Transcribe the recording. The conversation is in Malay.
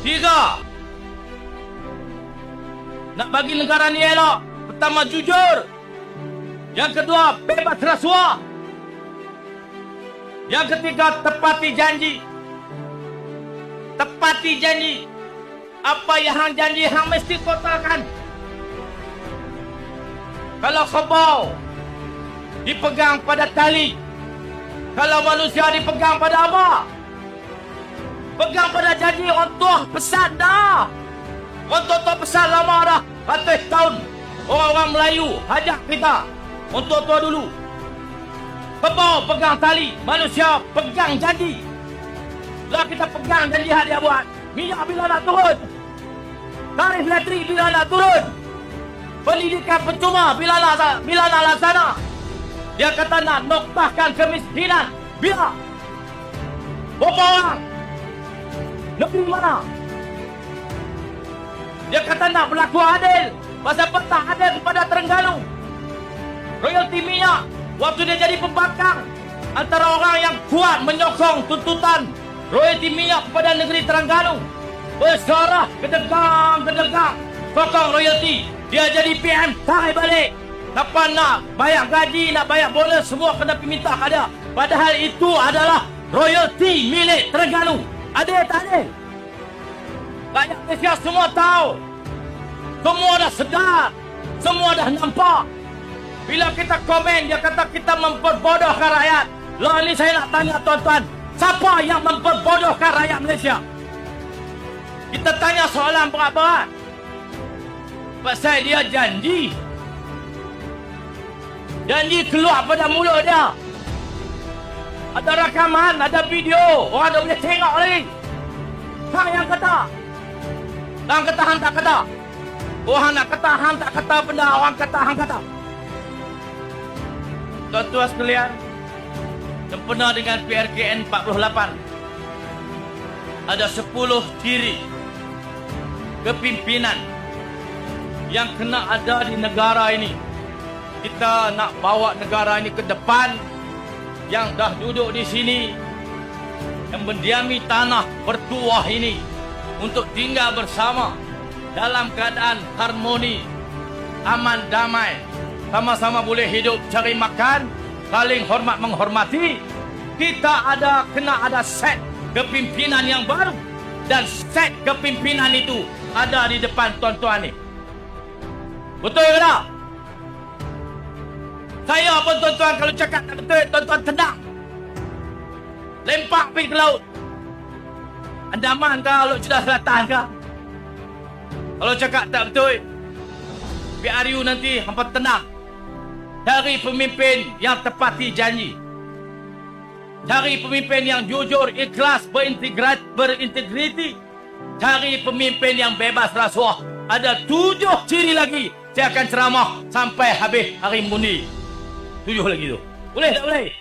Tiga. Nak bagi negara ni elok. Pertama, jujur. Yang kedua, bebas rasuah. Yang ketiga, tepati janji. Tepati janji. Apa yang hang janji, hang mesti kotakan. Kalau kebau, dipegang pada tali. Kalau manusia dipegang pada apa? Pegang pada janji orang tua pesan dah. Orang tua tua pesan lama dah. Ratus tahun. Orang-orang Melayu hajak kita. Orang tua dulu. Kebau pegang tali. Manusia pegang janji. Lah kita pegang janji yang dia buat. Minyak bila nak turun. Tarif elektrik bila nak turun. Pendidikan percuma bila nak bila nak laksana. Dia kata nak noktahkan kemiskinan. Bila? Berapa orang? Negeri mana? Dia kata nak berlaku adil. Pasal apa tak adil kepada Terengganu? Royalti minyak. Waktu dia jadi pembangkang. Antara orang yang kuat menyokong tuntutan royalti minyak kepada negeri Terengganu. Bersuara kedegang-kedegang. Sokong royalti. Dia jadi PM. Tarik balik. Lepas nak bayar gaji, nak bayar bonus, semua kena minta dia. Padahal itu adalah royalti milik Terengganu. Ada tak ada? Rakyat Malaysia semua tahu. Semua dah sedar. Semua dah nampak. Bila kita komen, dia kata kita memperbodohkan rakyat. Lah ni saya nak tanya tuan-tuan. Siapa yang memperbodohkan rakyat Malaysia? Kita tanya soalan berat-berat. Pasal dia janji. Janji keluar pada mulut dia. Ada rakaman, ada video. Orang dah boleh tengok lagi. Hang yang kata. Hang kata, hang tak kata. Orang nak kata, hang tak kata benda. Orang kata, hang kata. Tuan-tuan sekalian. Sempena dengan PRKN 48. Ada 10 ciri. Kepimpinan. Yang kena ada di negara ini. Kita nak bawa negara ini ke depan yang dah duduk di sini yang mendiami tanah bertuah ini untuk tinggal bersama dalam keadaan harmoni, aman damai, sama-sama boleh hidup cari makan, saling hormat menghormati. Kita ada kena ada set kepimpinan yang baru dan set kepimpinan itu ada di depan tuan-tuan ni. Betul ke tak? Saya pun tuan-tuan kalau cakap tak betul, tuan-tuan tendang. Lempak pergi ke laut. Andaman ke Laut Cina Selatan ke? Kalau cakap tak betul, PRU nanti hampa tenang. Cari pemimpin yang tepati janji. Cari pemimpin yang jujur, ikhlas, berintegrat, berintegriti. Cari pemimpin yang bebas rasuah. Ada tujuh ciri lagi. Saya akan ceramah sampai habis hari mundi. Tujuh lagi tu. Boleh tak boleh?